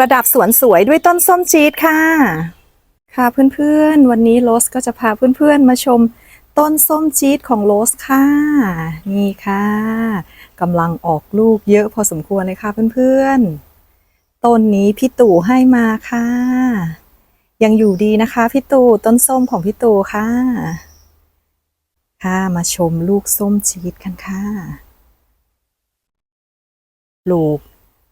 ประดับสวนสวยด้วยต้นส้มจี๊ดค่ะ ค่ะเพื่อนๆ วันนี้โรสก็จะพาเพื่อนๆมาชมต้นส้มจี๊ดของโรสค่ะ นี่ค่ะกำลังออกลูกเยอะพอสมควรเลยค่ะเพื่อนๆ ต้นนี้พี่ตู่ให้มาค่ะ ยังอยู่ดีนะคะพี่ตู่ต้นส้มของพี่ตู่ค่ะ ค่ะมาชมลูกส้มจี๊ดกันค่ะ ปลูก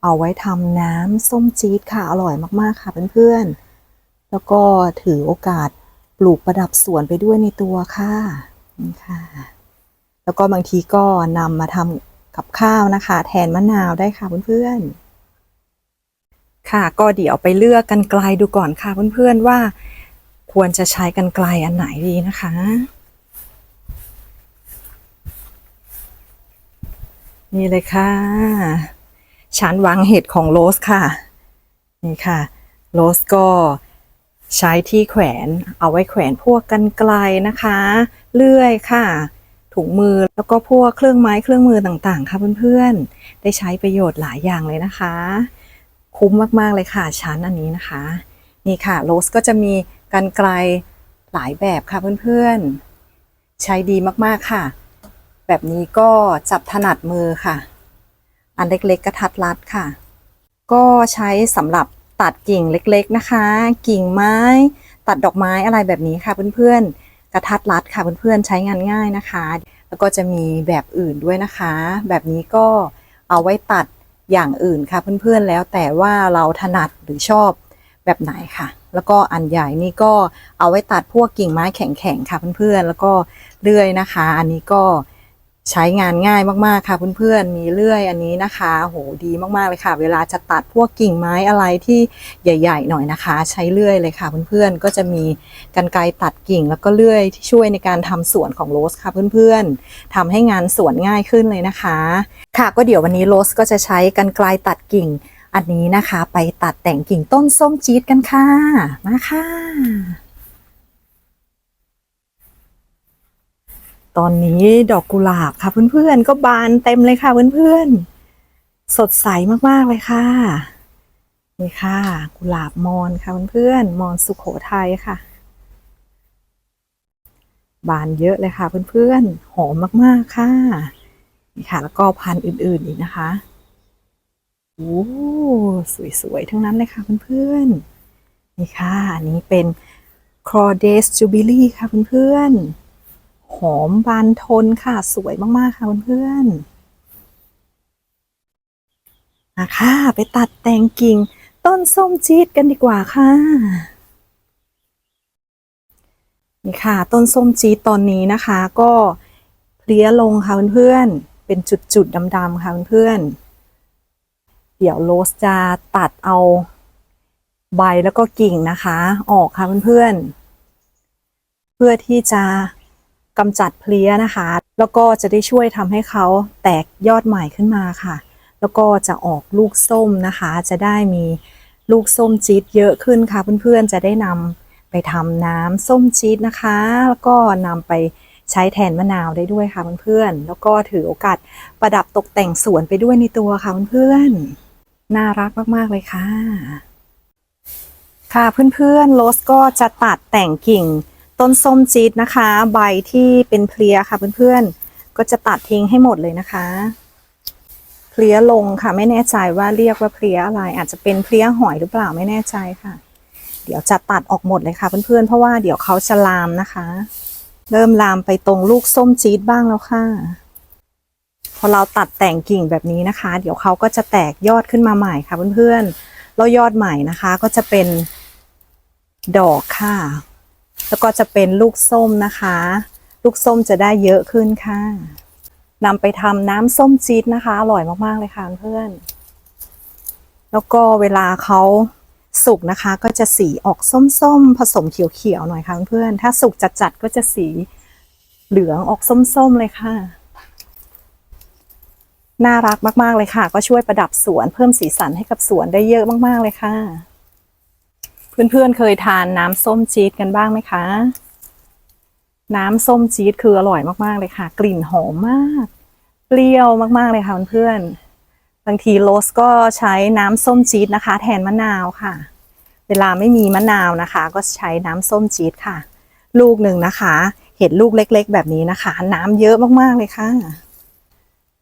เอาไว้ทำน้ำส้มจี๊ดค่ะ อร่อยมากๆค่ะเพื่อนๆ แล้วก็ถือโอกาสปลูกประดับสวนไปด้วยในตัวค่ะนี่ค่ะ แล้วก็บางทีก็นำมาทำกับข้าวนะคะ แทนมะนาวได้ค่ะเพื่อนๆ ค่ะก็เดี๋ยวไปเลือกกันไกลดูก่อนค่ะเพื่อนๆว่า ควรจะใช้กันไกลอันไหนดีนะคะนี่เลยค่ะ ชั้นวางเห็ดของโรสค่ะ นี่ค่ะโรสก็ใช้ที่แขวนเอาไว้แขวนพวกกันไกลนะคะ เลื่อยค่ะ ถุงมือแล้วก็พวกเครื่องไม้เครื่องมือต่างๆ ค่ะเพื่อนๆ ได้ใช้ประโยชน์หลายอย่างเลยนะคะ คุ้มมากๆเลยค่ะชั้นอันนี้นะคะ นี่ค่ะโรสก็จะมีกันไกลหลายแบบค่ะเพื่อนๆ ใช้ดีมากๆค่ะ แบบนี้ก็จับถนัดมือค่ะ อันเล็กๆกระทัดรัดค่ะ ก็ใช้สำหรับตัดกิ่งเล็กๆนะคะ กิ่งไม้ ตัดดอกไม้อะไรแบบนี้ค่ะเพื่อนๆ กระทัดรัดค่ะเพื่อนๆ ใช้งานง่ายนะคะ แล้วก็จะมีแบบอื่นด้วยนะคะ แบบนี้ก็เอาไว้ตัดอย่างอื่นค่ะเพื่อนๆ แล้วแต่ว่าเราถนัดหรือชอบแบบไหนค่ะ แล้วก็อันใหญ่นี่ก็เอาไว้ตัดพวกกิ่งไม้แข็งๆค่ะเพื่อนๆ แล้วก็เลื่อยนะคะ อันนี้ก็ ใช้งานง่ายมากๆค่ะเพื่อนๆมีเลื่อยอันนี้นะคะโหดีมากๆเลยค่ะ เวลาจะตัดพวกกิ่งไม้อะไรที่ใหญ่ ๆ หน่อยนะคะ ใช้เลื่อยเลยค่ะเพื่อนๆก็จะมีกรรไกรตัดกิ่งแล้วก็เลื่อยที่ช่วยในการทำสวนของโรสค่ะเพื่อนๆทำให้งานสวนง่ายขึ้นเลยนะคะ ค่ะก็เดี๋ยววันนี้โรสก็จะใช้กรรไกรตัดกิ่ง อันนี้นะคะ ไปตัดแต่งกิ่งต้นส้มจี๊ดกันค่ะมาค่ะ ตอนนี้ดอกกุหลาบค่ะเพื่อนๆ ก็บานเต็มเลยค่ะเพื่อนๆ สดใสมากๆเลยค่ะ นี่ค่ะ กุหลาบมอนค่ะเพื่อนๆ มอนสุขโขทัยค่ะ บานเยอะเลยค่ะเพื่อนๆ หอมมากๆค่ะ นี่ค่ะ แล้วก็พันธุ์อื่นๆอีกนะคะโอ้สวยๆ ทั้งนั้นเลยค่ะเพื่อนๆ นี่ค่ะ อันนี้เป็น c r o d e s Jubilee ค่ะเพื่อนๆ หอมบานทนค่ะสวยมาก ๆ ค่ะเพื่อนๆมาค่ะ ไปตัดแต่งกิ่ง ต้นส้มจี๊ดกันดีกว่าค่ะ นี่ค่ะ ต้นส้มจี๊ดตอนนี้นะคะ ก็เพลี้ยลงค่ะเพื่อนๆเป็นจุด ๆดำๆค่ะเพื่อนๆเดี๋ยวโรสจะตัดเอาใบแล้วก็กิ่งนะคะ ออกค่ะเพื่อนๆเพื่อที่จะ กำจัดเพลี้ยนะคะ แล้วก็จะได้ช่วยทำให้เขาแตกยอดใหม่ขึ้นมาค่ะ แล้วก็จะออกลูกส้มนะคะ จะได้มีลูกส้มจี๊ดเยอะขึ้นค่ะ เพื่อนๆจะได้นำไปทำน้ำส้มจี๊ดนะคะ แล้วก็นำไปใช้แทนมะนาวได้ด้วยค่ะเพื่อนๆ แล้วก็ถือโอกาสประดับตกแต่งสวนไปด้วยในตัวค่ะเพื่อนๆ น่ารักมากๆเลยค่ะ ค่ะเพื่อนๆโรสก็จะตัดแต่งกิ่ง ต้นส้มจี๊ดนะคะ ใบที่เป็นเพลียค่ะเพื่อนๆ ก็จะตัดทิ้งให้หมดเลยนะคะ เพลียลงค่ะไม่แน่ใจว่าเรียกว่าเพลียอะไร อาจจะเป็นเพลียหอยหรือเปล่าไม่แน่ใจค่ะ เดี๋ยวจะตัดออกหมดเลยค่ะเพื่อนๆ เพราะว่าเดี๋ยวเขาจะลามนะคะ เริ่มลามไปตรงลูกส้มจี๊ดบ้างแล้วค่ะ พอเราตัดแต่งกิ่งแบบนี้นะคะ เดี๋ยวเขาก็จะแตกยอดขึ้นมาใหม่ค่ะเพื่อนๆแล้วยอดใหม่นะคะก็จะเป็นดอกค่ะ แล้วก็จะเป็นลูกส้มนะคะ ลูกส้มจะได้เยอะขึ้นค่ะนำไปทำน้ำส้มจี๊ดนะคะ อร่อยมากๆเลยค่ะเพื่อน แล้วก็เวลาเขาสุกนะคะ ก็จะสีออกส้มๆผสมเขียวๆหน่อยค่ะเพื่อน ถ้าสุกจัดๆก็จะสีเหลืองออกส้มๆเลยค่ะ น่ารักมากๆเลยค่ะ ก็ช่วยประดับสวนเพิ่มสีสันให้กับสวนได้เยอะมากๆเลยค่ะ เพื่อนๆเคยทานน้ำส้มจี๊ดกันบ้างไหมคะ น้ำส้มจี๊ดคืออร่อยมากๆเลยค่ะ กลิ่นหอมมาก เปรี้ยวมากๆเลยค่ะเพื่อนๆบางทีโรสก็ใช้น้ำส้มจี๊ดนะคะ แทนมะนาวค่ะ เวลาไม่มีมะนาวนะคะ ก็ใช้น้ำส้มจี๊ดค่ะ ลูกหนึ่งนะคะ เห็ดลูกเล็ก ๆ แบบนี้นะคะ น้ำเยอะมากๆเลยค่ะ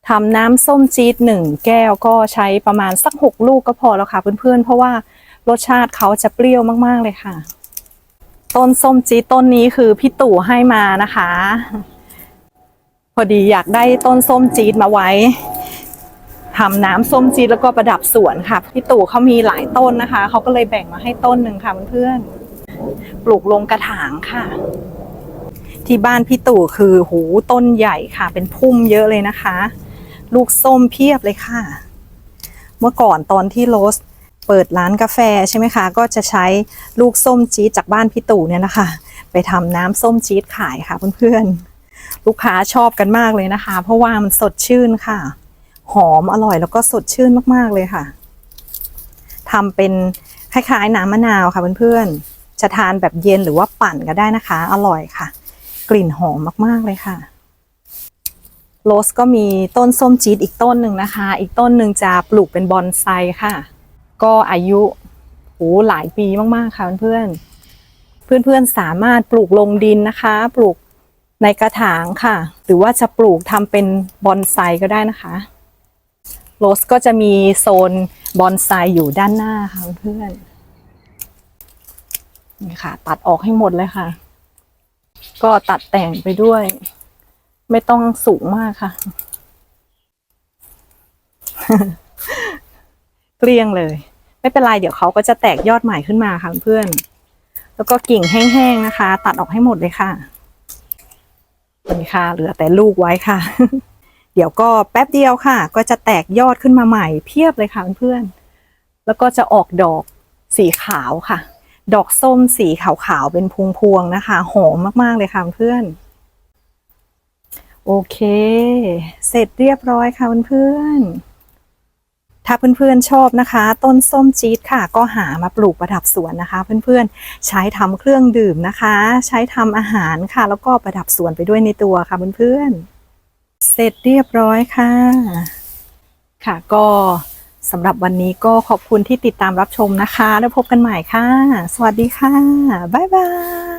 ทำน้ำส้มจี๊ดหนึ่งแก้วก็ใช้ประมาณสักหกลูกก็พอแล้วค่ะเพื่อนๆ เพราะว่า รสชาติเขาจะเปรี้ยวมาก ๆ เลยค่ะ ต้นส้มจีต้นนี้คือพี่ตู่ให้มานะคะ พอดีอยากได้ต้นส้มจีดมาไว้ทำน้ำส้มจีดแล้วก็ประดับสวนค่ะ พี่ตู่เขามีหลายต้นนะคะ เขาก็เลยแบ่งมาให้ต้นหนึ่งค่ะเพื่อนๆปลูกลงกระถางค่ะ ที่บ้านพี่ตู่คือหูต้นใหญ่ค่ะ เป็นพุ่มเยอะเลยนะคะ ลูกส้มเพียบเลยค่ะ เมื่อก่อนตอนที่โรส เปิดร้านกาแฟใช่ไหมคะ ก็จะใช้ลูกส้มจี๊ดจากบ้านพี่ตู่เนี่ยนะคะ ไปทำน้ำส้มจี๊ดขายค่ะเพื่อนๆ ลูกค้าชอบกันมากเลยนะคะ เพราะว่ามันสดชื่นค่ะ หอมอร่อยแล้วก็สดชื่นมากๆเลยค่ะทำเป็นคล้ายๆน้ำมะนาวค่ะเพื่อนๆ จะทานแบบเย็นหรือว่าปั่นก็ได้นะคะ อร่อยค่ะ กลิ่นหอมมากๆเลยค่ะโรสก็มีต้นส้มจี๊ดอีกต้นหนึ่งนะคะ อีกต้นหนึ่งจะปลูกเป็นบอนไซค่ะ ก็อายุโหหลายปีมากๆค่ะเพื่อนๆเพื่อนๆสามารถปลูกลงดินนะคะ ปลูกในกระถางค่ะ หรือว่าจะปลูกทำเป็นบอนไซก็ได้นะคะโรสก็จะมีโซนบอนไซอยู่ด้านหน้าค่ะเพื่อนนี่ค่ะ ตัดออกให้หมดเลยค่ะ ก็ตัดแต่งไปด้วย ไม่ต้องสูงมากค่ะ เกลี้ยงเลย ไม่เป็นไรเดี๋ยวเขาก็จะแตกยอดใหม่ขึ้นมาค่ะเพื่อน แล้วก็กิ่งแห้งๆนะคะ ตัดออกให้หมดเลยค่ะนี่ค่ะ เหลือแต่ลูกไว้ค่ะ เดี๋ยวก็แป๊บเดียวค่ะ ก็จะแตกยอดขึ้นมาใหม่เพียบเลยค่ะเพื่อน แล้วก็จะออกดอกสีขาวค่ะ ดอกส้มสีขาวๆเป็นพวงๆนะคะ หอมมากๆเลยค่ะเพื่อนโอเค เสร็จเรียบร้อยค่ะเพื่อนๆ ถ้าเพื่อนๆชอบนะคะ ต้นส้มจี๊ดค่ะ ก็หามาปลูกประดับสวนนะคะ เพื่อนๆใช้ทำเครื่องดื่มนะคะ ใช้ทำอาหารค่ะ แล้วก็ประดับสวนไปด้วยในตัวค่ะเพื่อนๆเสร็จเรียบร้อยค่ะ ค่ะก็สำหรับวันนี้ก็ขอบคุณที่ติดตามรับชมนะคะ แล้วพบกันใหม่ค่ะ สวัสดีค่ะ บ๊ายบาย